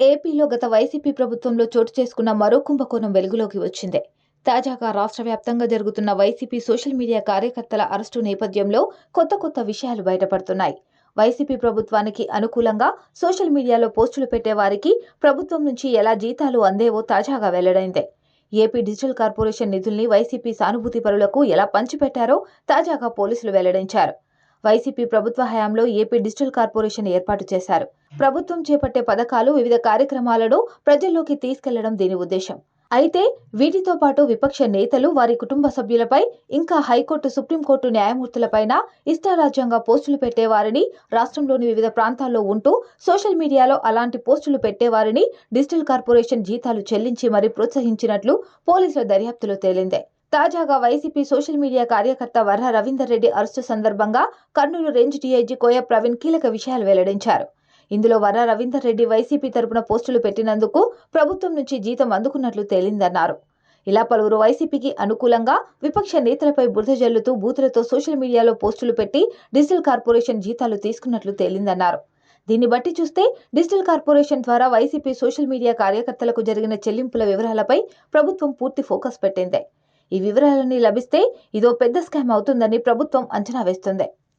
ఏపీలో గత వైసీపీ ప్రభుత్వంలో చోటు చేసుకున్న మరో కుంభకోణం వెలుగులోకి వచ్చింది. తాజాగా రాష్ట్ర వ్యాప్తంగా జరుగుతున్న వైసీపీ సోషల్ మీడియా కార్యకర్తల అరెస్టు నేపథ్యంలో కొత్త కొత్త విషయాలు బయటపడుతున్నాయి. వైసీపీ ప్రభుత్వానికి అనుకూలంగా సోషల్ మీడియాలో పోస్టులు పెట్టే వారికి ప్రభుత్వం నుంచి ఎలా జీతాలు అందేవో తాజాగా వెల్లడైంది. ఏపీ డిజిటల్ కార్పొరేషన్ నిధుల్ని వైసీపీ సానుభూతి పరులకు ఎలా పంచిపెట్టారో తాజాగా పోలీసులు వెల్లడించారు. వైసీపీ ప్రభుత్వ హయాంలో ఏపీ డిజిటల్ కార్పొరేషన్ ఏర్పాటు చేశారు. ప్రభుత్వం చేపట్టే పథకాలు వివిధ కార్యక్రమాలను ప్రజల్లోకి తీసుకెళ్ళడం దీని ఉద్దేశం. అయితే వీటితో పాటు విపక్ష నేతలు వారి కుటుంబ సభ్యులపై ఇంకా హైకోర్టు సుప్రీంకోర్టు న్యాయమూర్తులపైన ఇష్టారాజ్యంగా పోస్టులు పెట్టేవారిని రాష్ట్రంలోని వివిధ ప్రాంతాల్లో ఉంటూ సోషల్ మీడియాలో అలాంటి పోస్టులు పెట్టేవారిని డిజిటల్ కార్పొరేషన్ జీతాలు చెల్లించి మరీ ప్రోత్సహించినట్లు పోలీసుల దర్యాప్తులో తేలిందే. తాజాగా వైసీపీ సోషల్ మీడియా కార్యకర్త వర్ర రవీందర్ రెడ్డి అరెస్టు సందర్భంగా కర్నూలు రేంజ్ డీఐజీ కోయ ప్రవీణ్ కీలక విషయాలు వెల్లడించారు. ఇందులో వర్ర రవీందర్ రెడ్డి వైసీపీ తరపున పోస్టులు పెట్టినందుకు ప్రభుత్వం నుంచి జీతం అందుకున్నట్లు తేలిందన్నారు. ఇలా పలువురు వైసీపీకి అనుకూలంగా విపక్ష నేతలపై బురద జల్లుతూ బూతులతో సోషల్ మీడియాలో పోస్టులు పెట్టి డిజిటల్ కార్పొరేషన్ జీతాలు తీసుకున్నట్లు తేలిందన్నారు. దీన్ని బట్టి చూస్తే డిజిటల్ కార్పొరేషన్ ద్వారా వైసీపీ సోషల్ మీడియా కార్యకర్తలకు జరిగిన చెల్లింపుల వివరాలపై ప్రభుత్వం పూర్తి ఫోకస్ పెట్టింది. ఈ వివరాలన్నీ లభిస్తే ఇదో పెద్ద స్కామ్ అవుతుందని ప్రభుత్వం అంచనా వేస్తుంది.